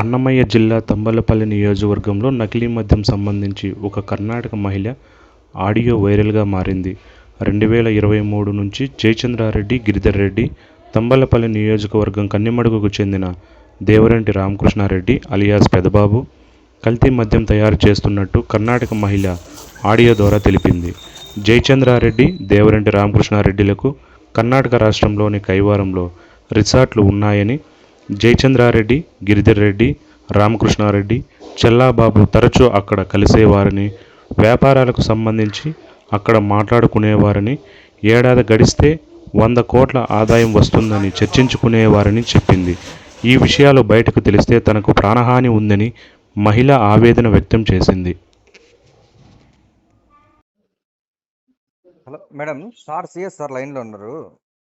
అన్నమయ్య జిల్లా తంబలపల్లి నియోజకవర్గంలో నకిలీ మద్యం సంబంధించి ఒక కర్ణాటక మహిళ ఆడియో వైరల్గా మారింది. రెండు వేల ఇరవై మూడు నుంచి జయచంద్రారెడ్డి గిరిధర్ రెడ్డి తంబలపల్లి నియోజకవర్గం కన్నెమడుగుకు చెందిన దేవరంటి రామకృష్ణారెడ్డి అలియాస్ పెదబాబు కల్తీ మద్యం తయారు చేస్తున్నట్టు కర్ణాటక మహిళ ఆడియో ద్వారా తెలిపింది. జయచంద్రారెడ్డి దేవరంటి రామకృష్ణారెడ్డిలకు కర్ణాటక రాష్ట్రంలోని కైవారంలో రిసార్ట్లు ఉన్నాయని జయచంద్రారెడ్డి గిరిధర్ రెడ్డి రామకృష్ణారెడ్డి చెల్లాబాబు తరచూ అక్కడ కలిసేవారని వ్యాపారాలకు సంబంధించి అక్కడ మాట్లాడుకునేవారని ఏడాది గడిస్తే వంద కోట్ల ఆదాయం వస్తుందని చర్చించుకునేవారని చెప్పింది. ఈ విషయాలు బయటకు తెలిస్తే తనకు ప్రాణహాని ఉందని మహిళ ఆవేదన వ్యక్తం చేసింది. Hello madam sir CS sir లైన్లో ఉన్నారు.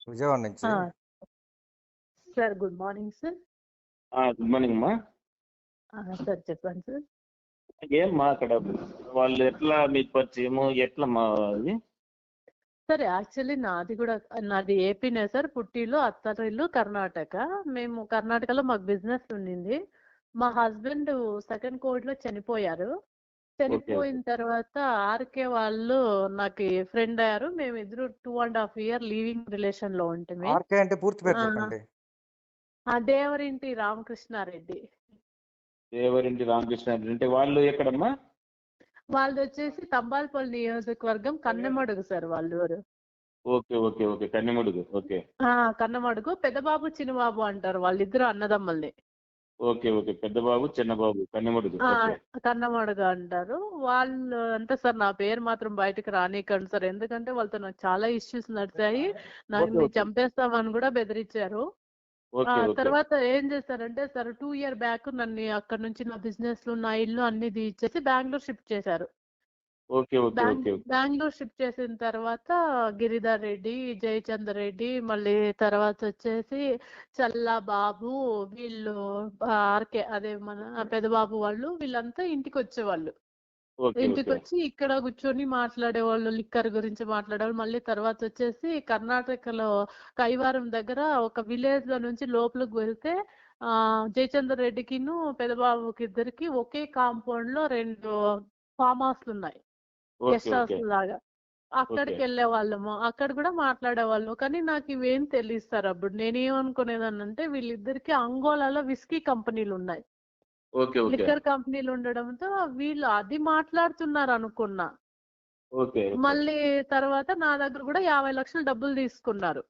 విజయవాడ నుంచి. Sir good morning sir. Good morning అమ్మా. సార్ చెప్పండి సార్. ఏమ్మా అక్కడ వాళ్ళు ఎట్లా మీకు పరిచయము? ఎట్లా మా అది? సార్ యాక్చువల్లీ నాది కూడా నాది ఏపీనే సార్ పుట్టిలో అత్తరిల్లు కర్ణాటక. మేము కర్ణాటకలో మాకు బిజినెస్ ఉండింది. మా హస్బెండ్ సెకండ్ కోవిడ్లో చనిపోయారు. చనిపోయిన తర్వాత ఆర్కే వాళ్ళు నాకు ఫ్రెండ్ అయ్యారు. మేము ఇద్దరు two and half year living రిలేషన్లో ఉంటుంది ఆర్కే అంటే పూర్తి పేరు ఆ. చెప్పండి. ఆ దేవరింటి రామకృష్ణారెడ్డి. దేవరింటి రామకృష్ణ అంటే వాళ్ళు ఎక్కడమ్మా? వాళ్ళది వచ్చేసి తంబాల్పల్లి నియోజకవర్గం కన్నెమడుగు సార్ వాళ్ళు. Okay okay okay. Kannimadugu okay. Kannamadugu. Peddababu Chinnababu అంటారు వాళ్ళిద్దరు అన్నదమ్ముల్ని. Okay okay. పెద్ద బాబు చిన్న బాబు కన్నిమడుగు కన్నమడుగు అంటారు. వాళ్ళు అంటే సార్ నా పేరు మాత్రం బయటకు రానికండి సార్. ఎందుకంటే వాళ్ళతో నాకు చాలా ఇష్యూస్ నడిచాయి. నాకు. చంపేస్తామని కూడా బెదిరించారు. తర్వాత ఏం చేశారంటే సార్ టూ ఇయర్ బ్యాక్ నన్ను అక్కడ నుంచి నా బిజినెస్ నా ఇల్లు అన్ని ఇచ్చేసి బెంగళూరు షిఫ్ట్ చేశారు. బెంగళూరు షిఫ్ట్ చేసిన తర్వాత గిరిధర్ రెడ్డి జయచంద్ర రెడ్డి మళ్ళీ తర్వాత వచ్చేసి చల్లా బాబు వీళ్ళు ఆర్కే అదే మన పెదబాబు వాళ్ళు వీళ్ళంతా ఇంటికి వచ్చేవాళ్ళు. ఇంటికి వచ్చి ఇక్కడ కూర్చొని మాట్లాడేవాళ్ళు లిక్కర్ గురించి మాట్లాడేవాళ్ళు. మళ్ళీ తర్వాత వచ్చేసి కర్ణాటకలో కైవారం దగ్గర ఒక విలేజ్లో నుంచి లోపలికి వెళ్తే ఆ జయచంద్ర రెడ్డికిను పెదబాబుకి ఇద్దరికి ఒకే కాంపౌండ్లో రెండు ఫామ్ హౌస్లు ఉన్నాయి. గెస్ట్ హౌస్ లాగా. అక్కడికి. వెళ్ళే వాళ్ళము అక్కడ కూడా మాట్లాడేవాళ్ళు. కానీ నాకు ఇవేం తెలియదు సార్ అప్పుడు. నేనేమనుకునేదానంటే వీళ్ళిద్దరికి అంగోలాలో విస్కీ కంపెనీలు ఉన్నాయి. లిక్కర్ కంపెనీలు ఉండడంతో వీళ్ళు అది మాట్లాడుతున్నారు అనుకున్నా. మళ్ళీ తర్వాత నా దగ్గర కూడా యాభై లక్షలు డబ్బులు తీసుకున్నారు.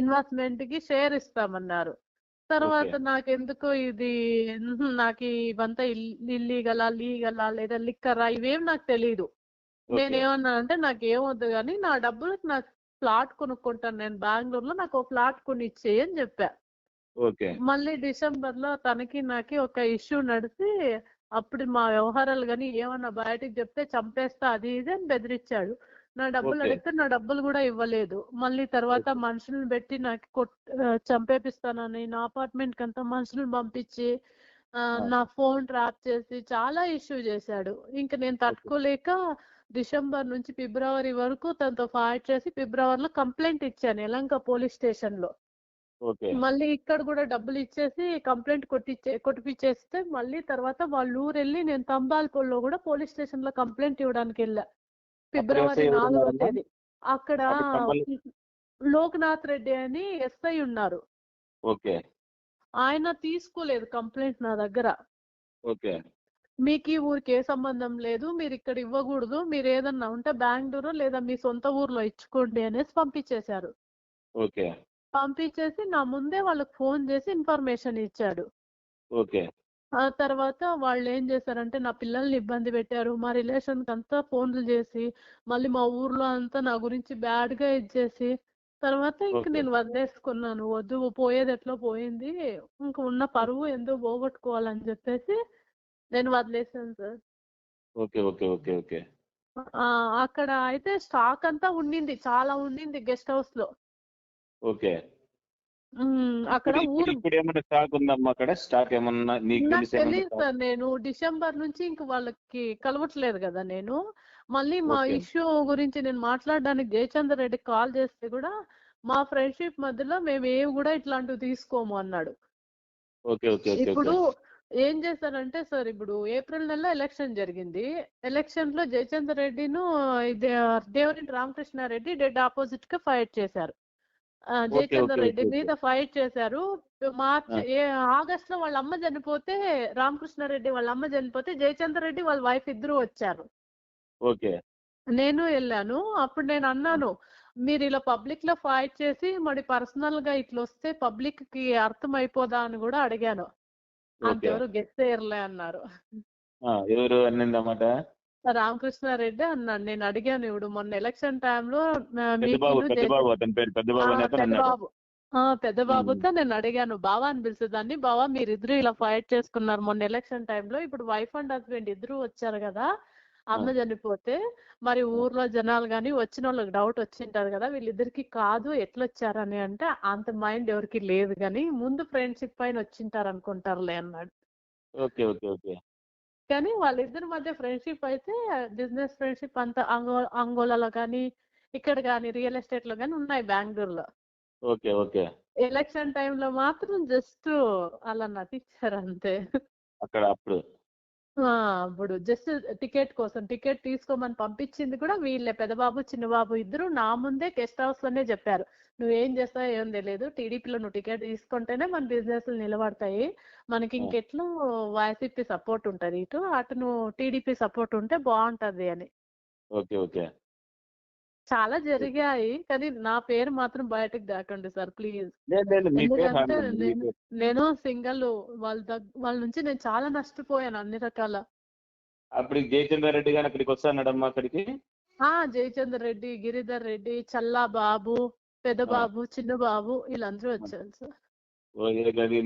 ఇన్వెస్ట్మెంట్కి షేర్ ఇస్తామన్నారు. తర్వాత ఓకే. నాకెందుకో ఇది నాకు ఇవంతా ఇల్లీగలా లీగలా లేదా లిక్కరా ఇవేం నాకు తెలియదు నేనేమన్నానంటే నాకు ఏమొద్దు కానీ నా డబ్బులకు నాకు ఫ్లాట్ కొనుక్కుంటాను. నేను బెంగళూరులో నాకు ఒక ఫ్లాట్ కొని ఇచ్చేయి అని చెప్పా. ఓకే మళ్ళీ డిసెంబర్లో తనకి నాకి ఒక ఇష్యూ నడిచి అప్పుడు మా వ్యవహారాలు కానీ ఏమన్నా బయటికి చెప్తే చంపేస్తా అది ఇది అని బెదిరించాడు నా డబ్బులు. అడిగితే నా డబ్బులు కూడా ఇవ్వలేదు మళ్ళీ తర్వాత. మనుషులను పెట్టి నాకు కొట్ చంపేపిస్తానని నా అపార్ట్మెంట్కి అంతా మనుషులను పంపించి. నా ఫోన్ ట్రాప్ చేసి చాలా ఇష్యూ చేశాడు ఇంకా నేను తట్టుకోలేక డిసెంబర్ నుంచి ఫిబ్రవరి వరకు తనతో ఫైట్ చేసి ఫిబ్రవరిలో కంప్లైంట్ ఇచ్చాను యలంక పోలీస్ స్టేషన్లో మళ్ళీ ఇక్కడ కూడా డబ్బులు ఇచ్చేసి కంప్లైంట్ కొట్టిచ్చే కొట్టిపిచ్చేస్తే మళ్ళీ తర్వాత వాళ్ళ ఊరు వెళ్ళి నేను తంబాల్పూర్లో కూడా పోలీస్ స్టేషన్లో కంప్లైంట్ ఇవ్వడానికి వెళ్ళా. ఫిబ్రవరి నాలుగో? తేదీ. అక్కడ లోక్నాథ్ రెడ్డి అని ఎస్ఐ ఉన్నారు. ఓకే. ఆయన తీసుకోలేదు కంప్లైంట్ నా దగ్గర. ఓకే. మీకు ఈ ఊరికి ఏ సంబంధం లేదు మీరు ఇక్కడ ఇవ్వకూడదు మీరు ఏదన్నా ఉంటే బెంగళూరు లేదా మీ సొంత ఊర్లో ఇచ్చుకోండి అనేసి పంపించేశారు. ఓకే. పంపించేసి నా ముందే వాళ్ళకి ఫోన్ చేసి ఇన్ఫర్మేషన్ ఇచ్చాడు. ఓకే. ఆ తర్వాత వాళ్ళు ఏం చేశారంటే నా పిల్లల్ని ఇబ్బంది పెట్టారు. మా రిలేషన్ అంతా ఫోన్లు చేసి మళ్ళీ మా ఊర్లో అంతా నా గురించి బ్యాడ్గా ఇచ్చేసి తర్వాత ఇంక. నేను వదిలేసుకున్నాను. వద్దు పోయేది ఎట్లా పోయింది ఇంక ఉన్న పరువు ఎందుకు పోగొట్టుకోవాలని చెప్పేసి నేను వదిలేసాను sir. Okay okay okay okay. ఆ, అక్కడ అయితే స్టాక్ అంతా ఉండింది. చాలా ఉండింది గెస్ట్ హౌస్లో ఓకే. అక్కడ ఇప్పుడు- ఏమన్నా స్టాక్ ఉందమ్మా అక్కడ? స్టాక్ ఏమన్నా నీకు తెలియదు సార్ నేను డిసెంబర్ నుంచి ఇంక వాళ్ళకి కలవట్లేదు కదా నేను. మళ్ళీ మా. ఇష్యూ గురించి నేను మాట్లాడడానికి జయచంద్ర రెడ్డి కాల్ చేస్తే కూడా మా ఫ్రెండ్షిప్ మధ్యలో మేము ఏవి కూడా ఇట్లాంటివి తీసుకోము అన్నాడు. ఓకే ఓకే ఓకే ఇప్పుడు ఏం చేశారంటే సార్ ఇప్పుడు ఏప్రిల్ నెలలో ఎలక్షన్ జరిగింది. ఎలక్షన్లో జయచంద్ర రెడ్డిను దేవరెడ్డి రామకృష్ణారెడ్డి డెడ్ ఆపోజిట్గా ఫైట్ చేశారు. జయచంద్ర రెడ్డి మీద ఫైట్ చేశారు. మార్చ్ ఆగస్ట్లో వాళ్ళ అమ్మ చనిపోతే రామకృష్ణారెడ్డి వాళ్ళ అమ్మ చనిపోతే జయచంద్ర రెడ్డి వాళ్ళ వైఫ్ ఇద్దరు వచ్చారు. ఓకే. నేను వెళ్ళాను. అప్పుడు నేను అన్నాను మీరు ఇలా పబ్లిక్లో ఫైట్ చేసి మరి పర్సనల్గా ఇట్లా వస్తే పబ్లిక్కి అర్థం అయిపోదా అని కూడా అడిగాను. అంతెవరు గెస్ చేయర్లే అన్నారు. ఎవరు అన్నిందన్నమాట? రామకృష్ణారెడ్డి అన్నాడు. నేను అడిగాను ఇప్పుడు మొన్న ఎలక్షన్ టైంలో పెద్ద బాబు పెద్ద బాబు అతని పేరు పెద్ద బాబు అని అతను పెద్ద అన్నాడు. బాబు ఆ, పెద్ద బాబుతో నేను అడిగాను. బావా అని పిలిచేదాన్ని బావా మీరిద్దరు ఇలా ఫైట్ చేసుకున్నారు మొన్న ఎలక్షన్ టైంలో ఇప్పుడు వైఫ్ అండ్ హస్బెండ్ ఇద్దరు వచ్చారు కదా అమ్మ చనిపోతే మరి ఊర్లో జనాలు కానీ వచ్చిన వాళ్ళకి డౌట్ వచ్చింటారు కదా వీళ్ళిద్దరికి కాదు ఎట్లా వచ్చారని అంటే అంత మైండ్ ఎవరికి లేదు కానీ ముందు ఫ్రెండ్షిప్ పైన వచ్చింటారు అనుకుంటారులే అన్నాడు. Okay okay okay. కానీ వాళ్ళిద్దరి మధ్య ఫ్రెండ్షిప్ అయితే బిజినెస్ ఫ్రెండ్షిప్ అంతా అంగో అంగోలాలో కానీ ఇక్కడ కానీ రియల్ ఎస్టేట్లో కానీ ఉన్నాయి బెంగళూరులో ఓకే ఓకే. ఎలక్షన్ టైంలో మాత్రం జస్ట్ అలా నటించారు అంతే. అక్కడ అప్పుడు. ఆ, అప్పుడు జస్ట్ టికెట్ కోసం టికెట్ తీసుకోమని పంపించింది కూడా వీళ్ళే. పెద్దబాబు చిన్నబాబు ఇద్దరు నా ముందే గెస్ట్ హౌస్లోనే చెప్పారు. నువ్వేం చేస్తావో ఏం తెలియదు టీడీపీలో నువ్వు టికెట్ తీసుకుంటేనే మన బిజినెస్ నిలబడతాయి. మనకి ఇంకెట్లు వైసీపీ సపోర్ట్ ఉంటది. ఇటు అటు నువ్వు టీడీపీ సపోర్ట్ ఉంటే బాగుంటది అని. Okay okay. చాలా జరిగాయి. కానీ నా పేరు మాత్రం బయటకు దాకండి సార్ ప్లీజ్. ఎందుకంటే నేను సింగల్. వాళ్ళ వాళ్ళ నుంచి నేను చాలా నష్టపోయాను అన్ని రకాల. అప్పుడు జయచంద్ర రెడ్డి గారు అక్కడికి వస్తానడమ్మా అక్కడికి? ఆ! జయచంద్ర రెడ్డి గిరిధర్ రెడ్డి చల్లా బాబు పెద్ద బాబు చిన్న బాబు వీళ్ళందరూ వచ్చారు సార్.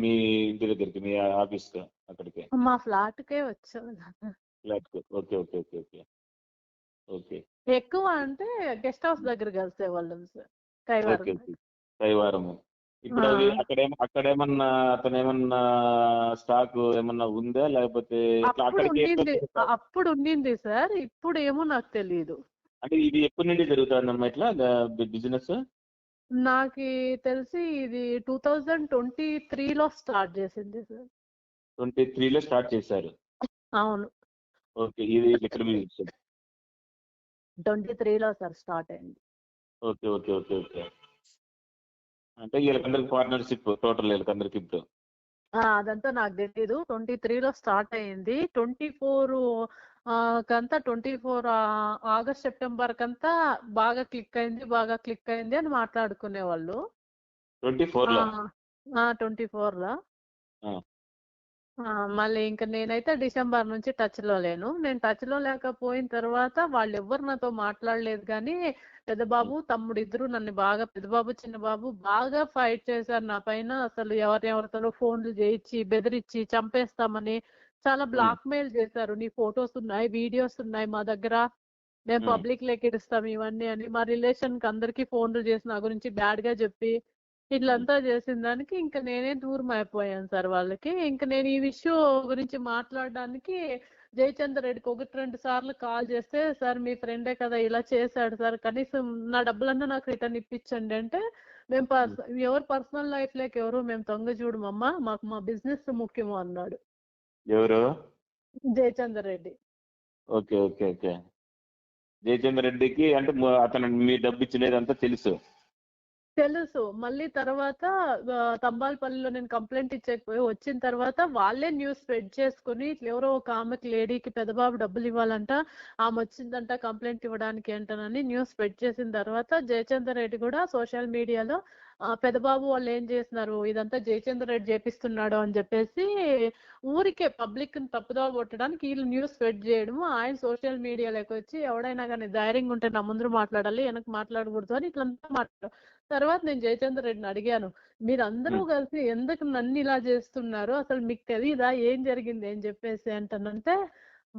మీ ఇంటి దగ్గరికి మీ ఆఫీస్ అక్కడికి? మా ఫ్లాట్ కే వచ్చారు flat okay okay okay okay. Okay. ఎక్కువ అంటే గెస్ట్ హౌస్ దగ్గర కలిసేవాళ్ళం సార్. ఓకే కైవారం ఓకే. శనివారము ఇప్పుడు. అది అక్కడ ఏమ- అక్కడ ఏమన్నా అతను ఏమన్నా స్టాక్ ఏమన్నా ఉందా? లేకపోతే అప్పుడు ఉండింది. ఎప్పుడు- అప్పుడు ఉండింది సార్. ఇప్పుడు ఏమో నాకు తెలియదు అంటే ఇది ఎప్పటి నుండి జరుగుతుందమ్మా ఇట్లా? బిజినెస్? నాకు తెలిసి ఇది టూ థౌజండ్ ట్వంటీ త్రీలో స్టార్ట్ చేసింది సార్. ట్వంటీ త్రీలో స్టార్ట్ చేశారు. అవును. ఓకే ఇది ఎక్కడ బిజినెస్ ట్వంటీ త్రీలో సార్ స్టార్ట్ అయింది. Okay okay okay okay. అంటే వీళ్ళకందరికి పార్ట్నర్షిప్ టోటల్ వీళ్ళకందరికి ఇప్పుడు? అదంతా నాకు తెలియదు ట్వంటీ త్రీలో స్టార్ట్ అయింది. ట్వంటీ ఫోర్ కంతా ట్వంటీ ఫోర్ ఆగస్ట్ సెప్టెంబర్ కంతా బాగా క్లిక్ అయింది బాగా క్లిక్ అయింది అని మాట్లాడుకునేవాళ్ళు. ట్వంటీ ఫోర్లో ట్వంటీ ఫోర్లో మళ్ళీ ఇంకా నేనైతే డిసెంబర్ నుంచి టచ్లో లేను. నేను టచ్లో లేకపోయిన తర్వాత వాళ్ళు ఎవ్వరు నాతో మాట్లాడలేదు కానీ పెద్ద బాబు తమ్ముడు ఇద్దరు నన్ను బాగా పెద్ద బాబు చిన్న బాబు బాగా ఫైట్ చేశారు నా పైన. అసలు ఎవరెవరితో ఫోన్లు చేయించి బెదిరించి చంపేస్తామని చాలా బ్లాక్ మెయిల్ చేశారు. నీ ఫొటోస్ ఉన్నాయి వీడియోస్ ఉన్నాయి మా దగ్గర. మేము. పబ్లిక్ లెక్కిస్తాం ఇవన్నీ అని మా రిలేషన్కి అందరికి ఫోన్లు చేసి నా గురించి బ్యాడ్గా చెప్పి ఇట్లంతా చేసిన దానికి ఇంకా నేనే దూరం అయిపోయాను సార్ వాళ్ళకి. ఇంకా నేను ఈ విషయం గురించి మాట్లాడడానికి జయచంద్ర రెడ్డికి ఒకటి రెండు సార్లు కాల్ చేస్తే సార్ మీ ఫ్రెండే కదా ఇలా చేశాడు సార్ కనీసం నా డబ్బులన్నా నాకు రిటర్న్ ఇప్పించండి అంటే మేము ఎవరు పర్సనల్ లైఫ్ లేక ఎవరు మేము తొంగ చూడమమ్మా మాకు మా బిజినెస్ ముఖ్యము అన్నాడు. ఎవరు? Jayachandra Reddy. Okay okay okay. Jayachandra రెడ్డికి అంటే అతను మీ డబ్బు ఇచ్చినదంతా తెలుసు. తెలుసు. మళ్ళీ తర్వాత తంబాలపల్లిలో నేను కంప్లైంట్ ఇచ్చకపోయి వచ్చిన తర్వాత వాళ్ళే న్యూస్ స్ప్రెడ్ చేసుకుని ఇట్లా ఎవరో ఒక ఆమెకి లేడీకి పెద్దబాబు డబ్బులు ఇవ్వాలంట ఆమె వచ్చిందంట కంప్లైంట్ ఇవ్వడానికి ఏంటనని న్యూస్ స్ప్రెడ్ చేసిన తర్వాత జయచంద్ర రెడ్డి కూడా సోషల్ మీడియాలో ఆ, పెద్దబాబు వాళ్ళు ఏం చేస్తున్నారు? ఇదంతా జయచంద్ర రెడ్డి చేపిస్తున్నాడు అని చెప్పేసి ఊరికే పబ్లిక్ని తప్పుదోవ కొట్టడానికి వీళ్ళు న్యూస్ స్ప్రెడ్ చేయడము ఆయన సోషల్ మీడియాలోకి వచ్చి ఎవడైనా కానీ ధైర్యంగా ఉంటే నా ముందు మాట్లాడాలి వెనక మాట్లాడకూడదు అని ఇట్లంతా మాట్లాడు తర్వాత నేను జయచంద్ర రెడ్డిని అడిగాను మీరు అందరూ. కలిసి ఎందుకు నన్ను ఇలా చేస్తున్నారు? అసలు మీకు తెలీదా? ఏం జరిగింది? అని చెప్పేసి అంటానంటే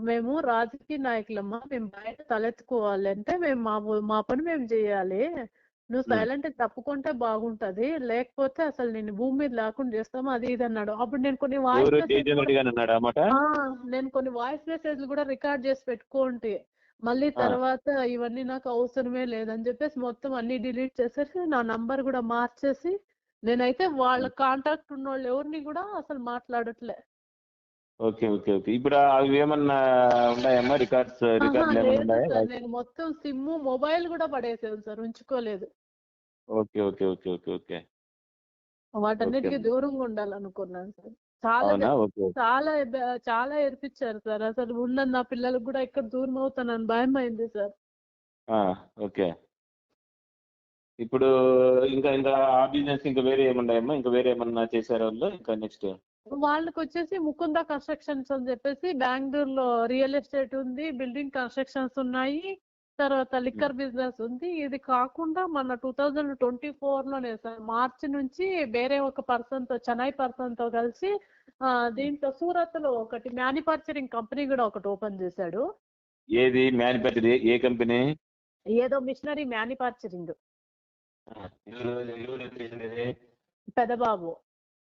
మేము రాజకీయ నాయకులమ్మా మేము బయట తలెత్తుకోవాలి అంటే మేము మా మా పని మేము చేయాలి. నువ్వు. సైలెంట్ తప్పుకుంటే బాగుంటది. లేకపోతే అసలు నేను భూమి మీద లేకుండా చేస్తాము? అది ఇది అన్నాడు. అప్పుడు నేను కొన్ని వాయిస్ నేను కొన్ని వాయిస్ మెసేజ్లు కూడా రికార్డ్ చేసి పెట్టుకోండి మళ్ళీ. తర్వాత ఇవన్నీ నాకు అవసరమే లేదని చెప్పేసి మొత్తం అన్ని డిలీట్ చేసేసి నా నంబర్ కూడా మార్చేసి నేనైతే వాళ్ళ కాంటాక్ట్ ఉన్న వాళ్ళు ఎవరిని కూడా అసలు మాట్లాడట్లే. Okay okay okay. ఇప్పుడు అవి ఏమన్నా ఉన్నాయమ్మా రికార్డ్స్ ఆహా, రికార్డులు ఏమన్నా నేను మొత్తం సిమ్ మొబైల్ కూడా పడేసాను sir. ఉంచుకోలేదు. Okay okay okay okay okay. వాటన్నిటికీ. దూరంగా ఉండాలనుకున్నాను సార్. చాలా. చాలా చాలా ఏర్పించారు సార్. అసలు ఉన్న నా పిల్లలకు కూడా ఎక్కడ దూరం అవుతానని భయం అయింది సార్. ఆ, ఓకే. ఇప్పుడు ఇంకా ఇంకా ఆ బిజినెస్ ఇంకా వేరే ఏమున్నాయమ్మా ఇంకా వేరే ఏమన్నా చేశారా వాళ్ళు? ఇంకా నెక్స్ట్ వాళ్ళకి వచ్చేసి ముకుంద కన్స్ట్రక్షన్స్ అని చెప్పేసి బెంగళూరులో రియల్ ఎస్టేట్ ఉంది బిల్డింగ్ కన్స్ట్రక్షన్స్ ఉన్నాయి. తర్వాత లిక్కర్ బిజినెస్ ఉంది. ఇది కాకుండా మన టూ థౌజండ్ ట్వంటీ ఫోర్లోనే సార్ మార్చి నుంచి వేరే ఒక పర్సన్తో చెన్నై పర్సన్తో కలిసి దీంట్లో సూరత్లో ఒకటి మ్యానుఫ్యాక్చరింగ్ కంపెనీ కూడా ఒకటి ఓపెన్ చేశాడు. ఏది? మ్యానుఫ్యాక్చర్ ఏ కంపెనీ? ఏదో మిషనరీ చేసినది పెదబాబు.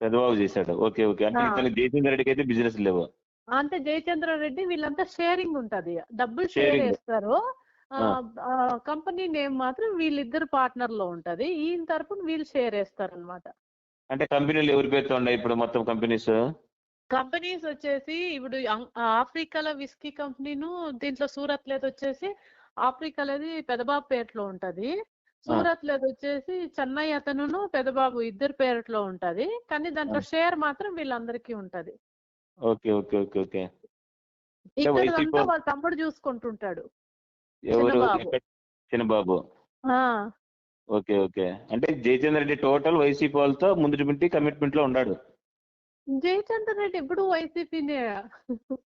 పెద్దబాబు చేశాడు. Okay okay. అంటే జయచంద్ర రెడ్డికి అయితే బిజినెస్ లేవు. అంటే జయచంద్ర రెడ్డి వీళ్ళంతా షేరింగ్ ఉంటది. డబ్బులు షేర్. చేస్తారు. కంపెనీ నేమ్ మాత్రం వీళ్ళిద్దరు పార్ట్నర్లో ఉంటది. ఈయన తరపున వీళ్ళు షేర్ వేస్తారు అనమాట అంటే కంపెనీలు ఎవరి పేరుతో ఉన్నాయి ఇప్పుడు మొత్తం కంపెనీస్? కంపెనీస్ వచ్చేసి ఇప్పుడు ఆఫ్రికాలో విస్కీ కంపెనీను దీంట్లో సూరత్ లేదు వచ్చేసి ఆఫ్రికాలోది పెదబాబు పేరులో ఉంటది. సూరత్ లేదు వచ్చేసి చెన్నై అతనును పెదబాబు ఇద్దరు పేరులో ఉంటది. కానీ దాంట్లో షేర్ మాత్రం వీళ్ళందరికీ ఉంటది. Okay okay okay okay. వాళ్ళ తమ్ముడు చూసుకుంటుంటాడు. ఎవరు చిన్నబాబు. Okay okay. అంటే జయచంద్ర రెడ్డి టోటల్ వైసీపీ వాళ్ళతో ముందు పెట్టి కమిట్మెంట్లో ఉన్నాడు. జయచంద్ర రెడ్డి ఎప్పుడు వైసీపీనే.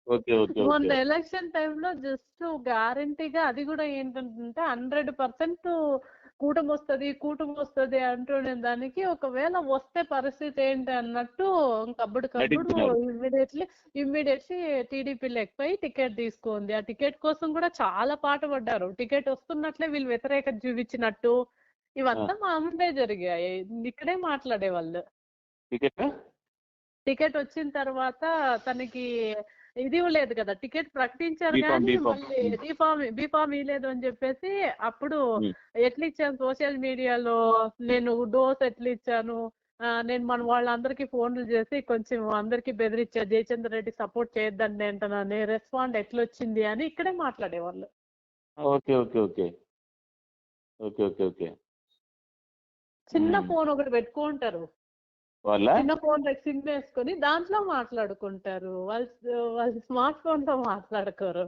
Okay okay. మొన్న ఎలక్షన్ టైంలో జస్ట్ గ్యారంటీగా అది కూడా ఏంటంటే హండ్రెడ్ పర్సెంట్ కూటమి వస్తుంది కూటమి వస్తుంది అంటునే దానికి ఒకవేళ వస్తే పరిస్థితి ఏంటి అన్నట్టు కబ్బుడు కబ్బుడు. ఇమ్మీడియట్లీ ఇమ్మీడియట్లీ టీడీపీ లెక్కిపోయి టికెట్ తీసుకుంది. ఆ టికెట్ కోసం కూడా చాలా పాట పడ్డారు. టికెట్ వస్తున్నట్లే వీళ్ళు వ్యతిరేకత చూపించినట్టు. ఇవంతా మామూలే జరిగాయి. ఇక్కడే మాట్లాడేవాళ్ళు. టికెట్ టికెట్ వచ్చిన తర్వాత తనకి ఇది లేదు కదా టికెట్ ప్రకటించారు కానీ బీఫామ్. మళ్ళీ బీఫామ్ బీఫామ్ ఇవ్వలేదు అని చెప్పేసి అప్పుడు. ఎట్లా ఇచ్చాను సోషల్ మీడియాలో నేను డోస్ ఎట్లా ఇచ్చాను నేను మన వాళ్ళందరికీ ఫోన్లు చేసి కొంచెం అందరికి బెదిరించా జయచంద్ర రెడ్డి సపోర్ట్ చేయొద్దండి అంటున్నాను రెస్పాండ్ ఎట్లా వచ్చింది అని ఇక్కడే మాట్లాడేవాళ్ళు okay okay okay okay okay okay చిన్న. ఫోన్ ఒకటి పెట్టుకుంటారు వాళ్ళ? చిన్న ఫోన్ సిమ్ వేసుకొని దాంట్లో మాట్లాడుకుంటారు. వాళ్ళు వాళ్ళు స్మార్ట్ ఫోన్తో మాట్లాడుకోరు.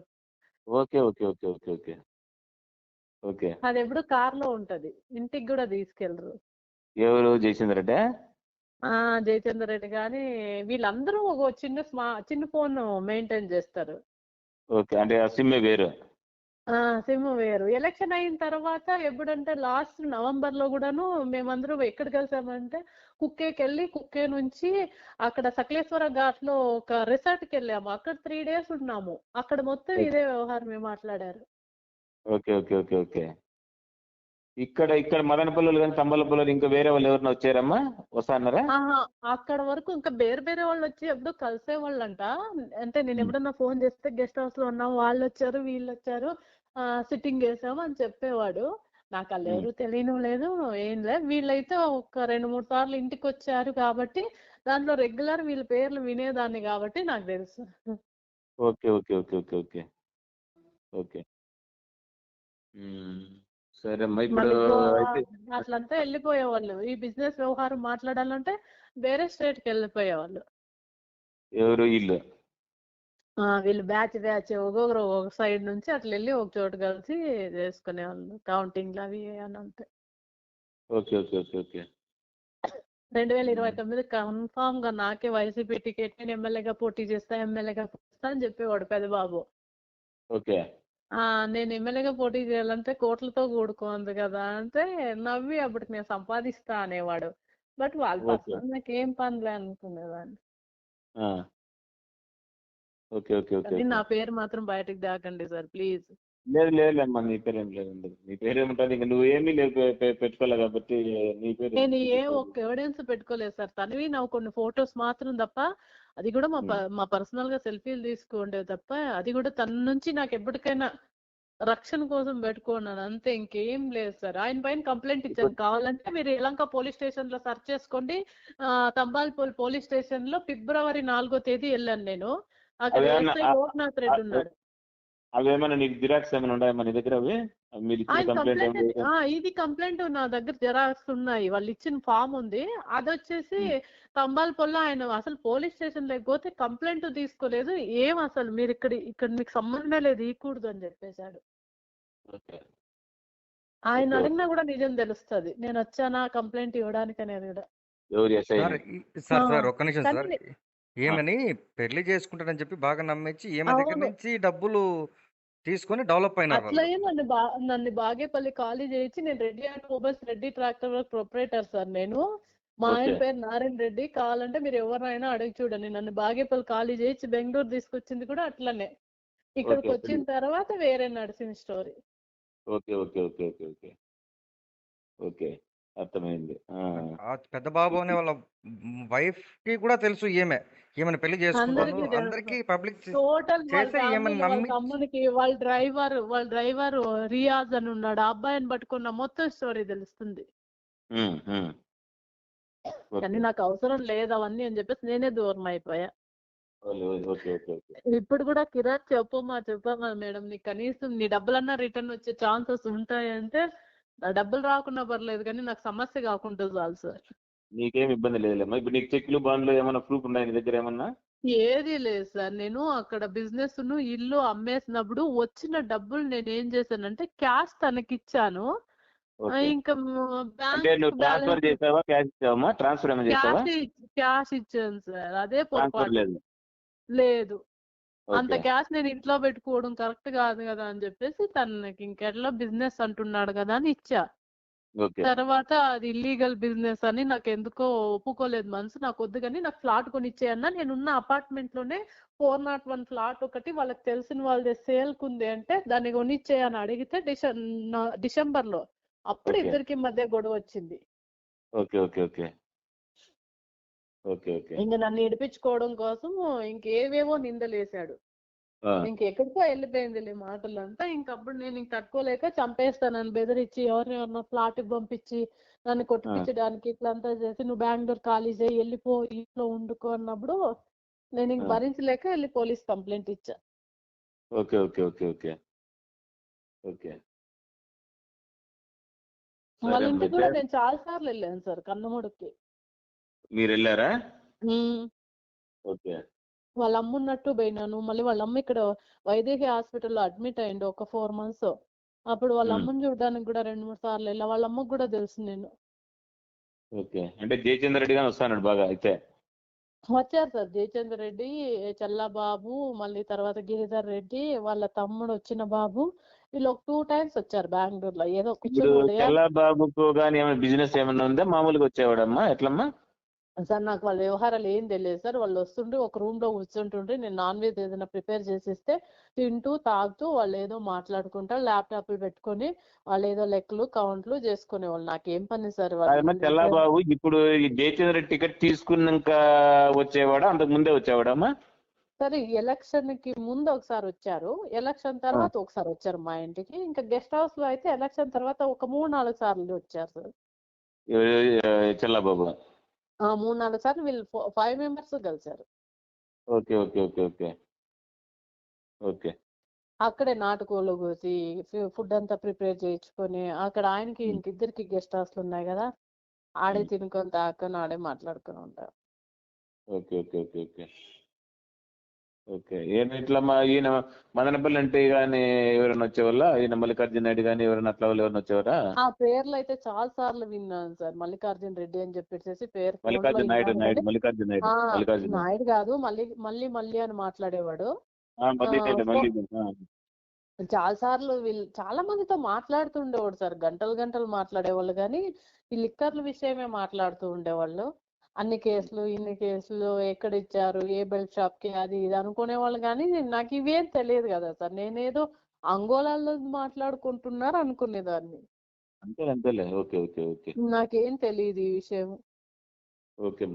Okay okay okay okay okay. Okay. అది ఎప్పుడు కార్లో ఉంటది. ఇంటికి కూడా తీసుకెళ్ళరు ఎవరు? జయచంద్ర రెడ్డి ఆ జయచంద్ర రెడ్డి కానీ వీళ్ళందరూ ఒక చిన్న స్మా చిన్న ఫోన్ మెయింటైన్ చేస్తారు. ఓకే. అంటే సిమ్ వేరు? ఆ సిమ్ వేరు. ఎలక్షన్ అయిన తర్వాత ఎప్పుడంటే లాస్ట్ నవంబర్లో కూడాను మేమందరం ఎక్కడ కలిసామంటే కుక్కేకి వెళ్ళి కుక్కే నుంచి అక్కడ సకలేశ్వర ఘాట్లో ఒక రిసార్ట్కి వెళ్ళాము. అక్కడ త్రీ డేస్ ఉన్నాము. అక్కడ మొత్తం ఇదే వ్యవహారమే మాట్లాడారు. Okay okay okay okay. ఇక్కడ ఇక్కడ మదనపల్లి కానీ తంబలపల్లి ఇంకా వేరే వాళ్ళు ఎవరైనా వచ్చారమ్మా? వస్తా అన్నారా ఆహా అక్కడ వరకు ఇంకా వేరే వేరే వాళ్ళు వచ్చి ఎప్పుడు కలిసే వాళ్ళంట అంటే నేను. ఎప్పుడన్నా ఫోన్ చేస్తే గెస్ట్ హౌస్లో ఉన్నాం వాళ్ళు వచ్చారు వీళ్ళు వచ్చారు. సిట్టింగ్ చేసాము అని చెప్పేవాడు. నాకు వాళ్ళు ఎవరు తెలియను లేదు ఏం లేదు. వీళ్ళైతే ఒక రెండు మూడు సార్లు ఇంటికి వచ్చారు కాబట్టి దాంట్లో రెగ్యులర్ వీళ్ళ పేర్లు వినేదాన్ని కాబట్టి నాకు తెలుసు. Okay okay okay okay okay. Okay. సరే అట్లంతా వెళ్ళిపోయేవాళ్ళు. ఈ బిజినెస్ వ్యవహారం మాట్లాడాలంటే వేరే స్టేట్కి వెళ్ళిపోయేవాళ్ళు. ఎవరు? ఆ, వీళ్ళు బ్యాచ్ బ్యాచ్ ఒక్కొక్కరు ఒక సైడ్ నుంచి అట్లా వెళ్ళి ఒక చోటు కలిసి చేసుకునేవాళ్ళు కౌంటింగ్లు అవి అని అంతే. Okay okay okay okay. రెండు వేల ఇరవై తొమ్మిది కన్ఫామ్గా నాకే వైసీపీ టికెట్ నేను ఎమ్మెల్యేగా పోటీ చేస్తా ఎమ్మెల్యేగా పోతా అని చెప్పేవాడు పెద్దబాబు ఓకే. ఆ నేను ఎమ్మెల్యేగా పోటీ చేయాలంటే కోట్లతో కూడుకోంది కదా అంటే నవ్వి అప్పటికి నేను సంపాదిస్తా అనేవాడు. బట్ వాళ్ళ నాకు ఏం పనిలే అనుకునేదాన్ని. Okay okay okay. నా పేరు మాత్రం బయటకు దాకండి సార్ ప్లీజ్. లేదు లేదు అమ్మా నీ పేరు ఏం లేదు ఉండదు. నీ పేరు ఏముంటుంది ఇంకా నువ్వేమీ లేవు పె- పె- పెట్టుకోలే కాబట్టి నీ పేరు నేను ఏ ఒక్క ఎవిడెన్స్ పెట్టుకోలేదు సార్. తనవి నా కొన్ని ఫొటోస్ మాత్రం తప్ప అది కూడా మా మా పర్సనల్గా సెల్ఫీలు తీసుకోండి తప్ప అది కూడా తన నుంచి నాకు ఎప్పటికైనా రక్షణ కోసం పెట్టుకున్నాను అంతే ఇంకేం లేదు సార్. ఆయన పైన కంప్లైంట్ ఇచ్చాను కావాలంటే మీరు యలంక పోలీస్ స్టేషన్లో సెర్చ్ చేసుకోండి. తంబాల్పూల్ పోలీస్ స్టేషన్లో ఫిబ్రవరి నాలుగో తేదీ వెళ్ళాను నేను. లోక్నాథ్ రెడ్డి ఉన్నాడు. అవి ఏమైనా నీకు జిరాక్స్ ఏమైనా ఉన్నాయా మన దగ్గర అవి? మీరు కంప్లైంట్ ఇది కంప్లైంట్ నా దగ్గర జెరాక్స్ ఉన్నాయి. వాళ్ళు ఇచ్చిన ఫామ్ ఉంది. అది వచ్చేసి తంబాల్పొల్లో ఆయన అసలు పోలీస్ స్టేషన్ లేకపోతే కంప్లైంట్ తీసుకోలేదు. ఏం అసలు మీరు ఇక్కడ ఇక్కడ మీకు సంబంధమే లేదు ఇవ్వకూడదు అని చెప్పేశాడు. ఓకే. ఆయన. అడిగినా కూడా నిజం తెలుస్తది. నేను వచ్చానా కంప్లైంట్ ఇవ్వడానికి అనేది కూడా. ఎవరు ఎస్ఐ సార్ ఈ- సార్ ఆ, సార్ ఒక్క నిమిషం సార్. కానీ- ఏమని పెళ్ళి చేసుకుంటానని చెప్పి బాగా నమ్మించి ఈమె దగ్గర అవును. నుంచి డబ్బులు తీసుకొని డెవలప్ అయినారు వాళ్ళు. నన్ను బా నన్ను బాగేపల్లి ఖాళీ చేయించి నేను Reddy automobiles Reddy tractor proprietor sir నేను. మా ఆయన. పేరు నారాయణ రెడ్డి. కావాలంటే మీరు ఎవరినైనా అడిగి చూడండి. నన్ను బాగేపల్లి ఖాళీ చేయించి బెంగళూరు తీసుకొచ్చింది కూడా అట్లనే. ఇక్కడికి. వచ్చిన తర్వాత వేరే నడిచిన story. Okay. Okay. Okay. Okay. Okay. Okay. అర్థమైంది. ఆ. ఆ! పెద్ద బాబు అనే వాళ్ళ వైఫ్కి కూడా తెలుసు ఈమె. ఈమెను పెళ్ళి చేసుకున్నాను అందరికీ తెలుసు. అందరికి పబ్లిక్ టోటల్ వాళ్ళ ఫ్యామిలీలో వాళ్ళ తమ్మునికి వాళ్ళ డ్రైవర్ వాళ్ళ డ్రైవర్ రియాజ్ అని ఉన్నాడు. ఆ అబ్బాయిని పట్టుకున్న మొత్తం స్టోరీ తెలుస్తుంది. ఓకే కానీ నాకు అవసరం లేదు అవన్నీ అని చెప్పేసి నేనే దూరం అయిపోయా. Okay okay okay. ఇప్పుడు కూడా కిరాక్ చెప్పమ్మా చెప్పమ్మా మేడం. నీకు కనీసం నీ డబ్బులన్నా రిటర్న్ వచ్చే ఛాన్సెస్ ఉంటాయంటే డబ్బులు రాకున్నా పర్లేదు కానీ నాకు సమస్య కాకుండా చాలు సార్. నీకేం ఇబ్బంది లేదులేమ్మా. ఇప్పుడు నీకు చెక్లు బాండ్లు ఏమైనా ప్రూఫ్ ఉన్నాయి నీ దగ్గర ఏమన్నా? ఏది లేదు సార్. నేను అక్కడ బిజినెస్ను ఇల్లు అమ్మేసినప్పుడు వచ్చిన డబ్బులు నేను ఏం చేశానంటే క్యాష్ తనకిచ్చాను. ఇంకా ట్రాన్స్ఫర్ చేసావా? క్యాష్ ఇచ్చావా? ట్రాన్స్ఫర్ ఏమైనా చేసావా? క్యాష్ ఇచ్చాను సార్. అదే లేదు. అంత క్యాష్ నేను ఇంట్లో పెట్టుకోవడం కరెక్ట్ కాదు కదా అని చెప్పేసి తనకి ఇంకెట్లా బిజినెస్ అంటున్నాడు కదా అని ఇచ్చా. తర్వాత అది ఇల్లీగల్ బిజినెస్ అని నాకు ఎందుకో ఒప్పుకోలేదు మనసు నాకు వద్దు కానీ నాకు ఫ్లాట్ కొని ఇచ్చేయన్నా నేను ఉన్న అపార్ట్మెంట్లోనే ఫోర్ నాట్ వన్ ఫ్లాట్ ఒకటి వాళ్ళకి తెలిసిన వాళ్ళది సేల్ కుంది అంటే దాన్ని కొనిచ్చేయని అడిగితే డిసె డిసెంబర్లో అప్పుడు. ఇద్దరికి మధ్య గొడవ వచ్చింది. Okay okay okay. ఇంక నన్ను ఇడిపించుకోవడం కోసం ఇంకేవేవో నిందలేశాడు. ఆ, ఇంకెక్కడికో వెళ్ళిపోయిందిలే మాటలంతా. ఇంకప్పుడు నేను ఇంక తట్టుకోలేక చంపేస్తానని బెదిరించి ఎవరినెవరినో ఫ్లాట్ పంపించి నన్ను కొట్టిపించడానికి ఇట్లంతా చేసి నువ్వు బెంగళూరు ఖాళీ చేయి వెళ్ళిపో ఇంట్లో ఉండుకో అన్నప్పుడు నేను ఇంక. భరించలేక వెళ్ళి పోలీస్ కంప్లైంట్ ఇచ్చా. Okay okay okay okay. Okay. వాళ్ళ సరే ఇంటికి కూడా. నేను చాలా సార్లు వెళ్ళాను సార్ కన్నముడికి. మీరు వెళ్ళారా. ఓకే. వాళ్ళ అమ్మ ఉన్నట్టు పోయినాను. మళ్ళీ వాళ్ళ అమ్మ ఇక్కడ వైదేహి హాస్పిటల్లో అడ్మిట్ అయింది ఒక ఫోర్ మంత్స్. అప్పుడు వాళ్ళ మ్మ్. అమ్మని చూడడానికి కూడా రెండు మూడు సార్లు వెళ్ళా. వాళ్ళ అమ్మకు కూడా తెలుసు నేను. ఓకే. అంటే జయచంద్ర రెడ్డి గాని వస్తాడు బాగా అయితే? వచ్చారు సార్. జయచంద్ర రెడ్డి చల్లాబాబు మళ్ళీ తర్వాత గిరిధర్ రెడ్డి వాళ్ళ తమ్ముడు వచ్చిన బాబు. వీళ్ళు ఒక టూ టైమ్స్ వచ్చారు బెంగళూరులో. ఏదో చల్లాబాబుకు కానీ ఏమైనా బిజినెస్ ఏమైనా ఉందా? మామూలుగా వచ్చేవాడమ్మా? ఎట్లమ్మా? సార్ నాకు వాళ్ళ వ్యవహారాలు ఏం తెలియదు సార్. వాళ్ళు వస్తుంటే ఒక రూమ్లో కూర్చుంటుంటే నేను నాన్ వెజ్ ఏదైనా ప్రిపేర్ చేసిస్తే తింటూ తాగుతూ వాళ్ళు ఏదో మాట్లాడుకుంటా ల్యాప్టాప్లు పెట్టుకొని వాళ్ళు ఏదో లెక్కలు కౌంట్లు చేసుకునే వాళ్ళు నాకేం పని సార్ వాళ్ళు చల్లాబాబు ఇప్పుడు జయచంద్ర టికెట్ తీసుకున్నాక వచ్చేవాడా? అంతకు ముందే వచ్చేవాడమ్మా? సరే ఎలక్షన్కి ముందు ఒకసారి వచ్చారు. ఎలక్షన్ తర్వాత ఒకసారి వచ్చారు మా ఇంటికి. ఇంకా గెస్ట్ హౌస్లో అయితే ఎలక్షన్ తర్వాత ఒక మూడు నాలుగు సార్లు వచ్చారు సార్. చల్లాబాబు. మూడు నాలుగు సార్లు వీళ్ళు ఫైవ్ మెంబర్స్ కలిసారు. Okay okay okay okay. Okay. అక్కడే నాటుకోళ్ళు కోసి ఫుడ్ అంతా ప్రిపేర్ చేయించుకొని అక్కడ ఆయనకి మ్. ఇంక ఇద్దరికి గెస్ట్ హౌస్లు ఉన్నాయి కదా ఆడే. తినుకొని తాకొని ఆడే మాట్లాడుకొని ఉంటారు. Okay okay okay okay. Okay. ఈయన ఇట్లా మా ఈయన మదనపల్లి అంటే కానీ ఎవరైనా వచ్చేవాళ్ళ? ఈయన మల్లికార్జున నాయుడు కానీ ఎవరైనా అట్లా వాళ్ళు ఎవరైనా వచ్చేవారా? ఆ పేర్లు అయితే చాలా సార్లు విన్నాను సార్. మల్లికార్జున రెడ్డి అని చెప్పేసి పేరు మల్లికార్జున నాయుడు నాయుడు మల్లికార్జున నాయుడు మల్లికార్జున. నాయుడు. కాదు మళ్ళీ మళ్ళీ మళ్ళీ అని మాట్లాడేవాడు. చాలా సార్లు వీళ్ళు చాలా మందితో మాట్లాడుతుండేవాడు సార్. గంటలు గంటలు మాట్లాడేవాళ్ళు కానీ ఈ లిక్కర్ల విషయమే మాట్లాడుతూ ఉండేవాళ్ళు. అన్ని కేసులు ఇన్ని కేసులు ఎక్కడ ఇచ్చారు ఏ బెల్ట్ షాప్కి అది ఇది అనుకునేవాళ్ళు కానీ నాకు ఇవేం తెలియదు కదా సార్. నేనేదో అంగోలాలో మాట్లాడుకుంటున్నారు అనుకునేదాన్ని. అంతే అంతేలే ఓకే ఓకే ఓకే. నాకేం తెలియదు ఈ విషయం.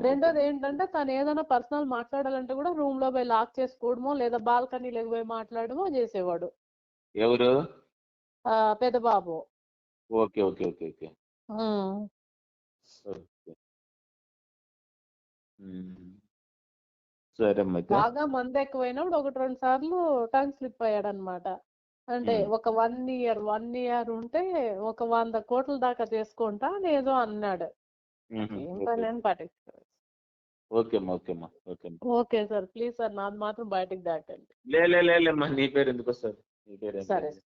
రెండోది. ఏంటంటే తను ఏదైనా పర్సనల్ మాట్లాడాలంటే కూడా రూమ్లో పోయి లాక్ చేసుకోవడమో లేదా బాల్కనీలోకి పోయి మాట్లాడమో చేసేవాడు. ఎవరు? ఆ, Pedda Babu okay okay okay. Okay. సరే బాగా మంది ఎక్కువైనప్పుడు ఒకటి రెండు సార్లు టంగ్ స్లిప్ అయ్యాడు అనమాట అంటే. ఒక వన్ ఇయర్ వన్ ఇయర్ ఉంటే ఒక వంద కోట్ల దాకా తీసుకుంటా అని ఏదో అన్నాడు. ఏం ఓకే. పట్టించుకోలేదు. సార్ ప్లీజ్ సార్ నాది మాత్రం బయటికి దాటండి. లే లే లే లేమ్మా నీ పేరు ఎందుకు వస్తుంది? నీ పేరు ఏం సరే లేదు.